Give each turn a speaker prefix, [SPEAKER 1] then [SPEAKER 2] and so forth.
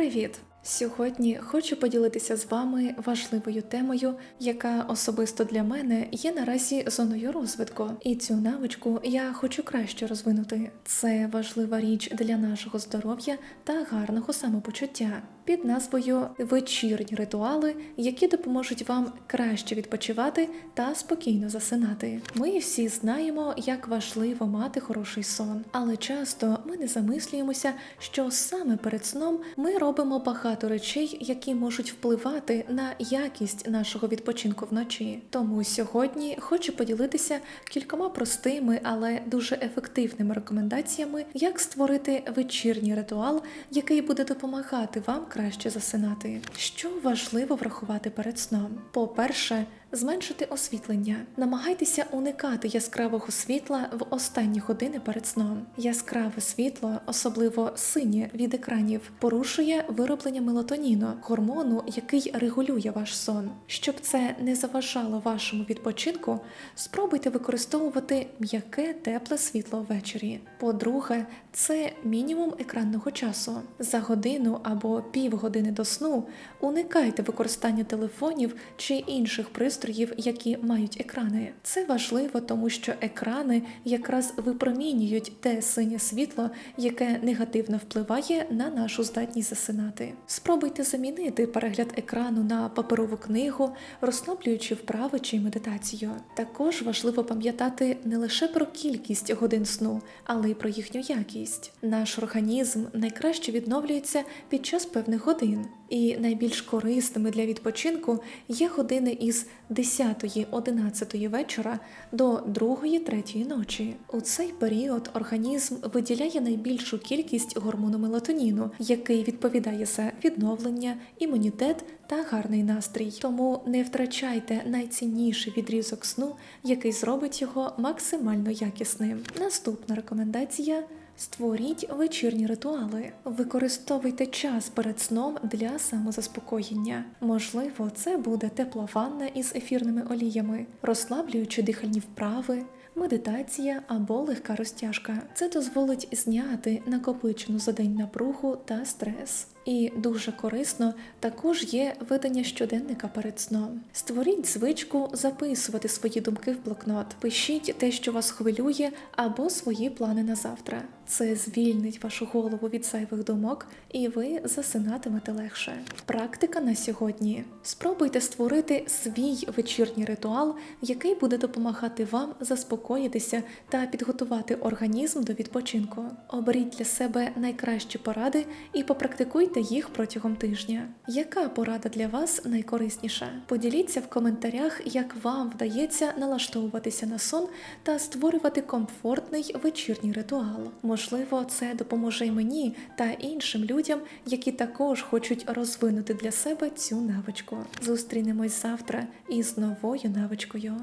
[SPEAKER 1] Привіт! Сьогодні хочу поділитися з вами важливою темою, яка особисто для мене є наразі зоною розвитку, і цю навичку я хочу краще розвинути. Це важлива річ для нашого здоров'я та гарного самопочуття під назвою вечірні ритуали, які допоможуть вам краще відпочивати та спокійно засинати. Ми всі знаємо, як важливо мати хороший сон, але часто ми не замислюємося, що саме перед сном ми робимо багато речей, які можуть впливати на якість нашого відпочинку вночі. Тому сьогодні хочу поділитися кількома простими, але дуже ефективними рекомендаціями, як створити вечірній ритуал, який буде допомагати вам краще засинати. Що важливо врахувати перед сном? По-перше, Зменшити освітлення. Намагайтеся уникати яскравого світла в останні години перед сном. Яскраве світло, особливо синє від екранів, порушує вироблення мелатоніну, гормону, який регулює ваш сон. Щоб це не заважало вашому відпочинку, спробуйте використовувати м'яке тепле світло ввечері. По-друге, це мінімум екранного часу. За годину або півгодини до сну уникайте використання телефонів чи інших пристроїв, які мають екрани. Це важливо, тому що екрани якраз випромінюють те синє світло, яке негативно впливає на нашу здатність засинати. Спробуйте замінити перегляд екрану на паперову книгу, розслаблюючи вправи чи медитацію. Також важливо пам'ятати не лише про кількість годин сну, але й про їхню якість. Наш організм найкраще відновлюється під час певних годин, і найбільш корисними для відпочинку є години із 10-11 вечора до 2-3 ночі. У цей період організм виділяє найбільшу кількість гормону мелатоніну, який відповідає за відновлення, імунітет та гарний настрій. Тому не втрачайте найцінніший відрізок сну, який зробить його максимально якісним. Наступна рекомендація. Створіть вечірні ритуали, використовуйте час перед сном для самозаспокоєння. Можливо, це буде тепла ванна із ефірними оліями, розслаблюючи дихальні вправи, медитація або легка розтяжка. Це дозволить зняти накопичену за день напругу та стрес. І дуже корисно також є ведення щоденника перед сном. Створіть звичку записувати свої думки в блокнот, пишіть те, що вас хвилює, або свої плани на завтра. Це звільнить вашу голову від зайвих думок, і ви засинатимете легше. Практика на сьогодні: спробуйте створити свій вечірній ритуал, який буде допомагати вам заспокоїтися та підготувати організм до відпочинку. Оберіть для себе найкращі поради і попрактикуйте їх протягом тижня. Яка порада для вас найкорисніша? Поділіться в коментарях, як вам вдається налаштовуватися на сон та створювати комфортний вечірній ритуал. Можливо, це допоможе й мені та іншим людям, які також хочуть розвинути для себе цю навичку. Зустрінемось завтра із новою навичкою.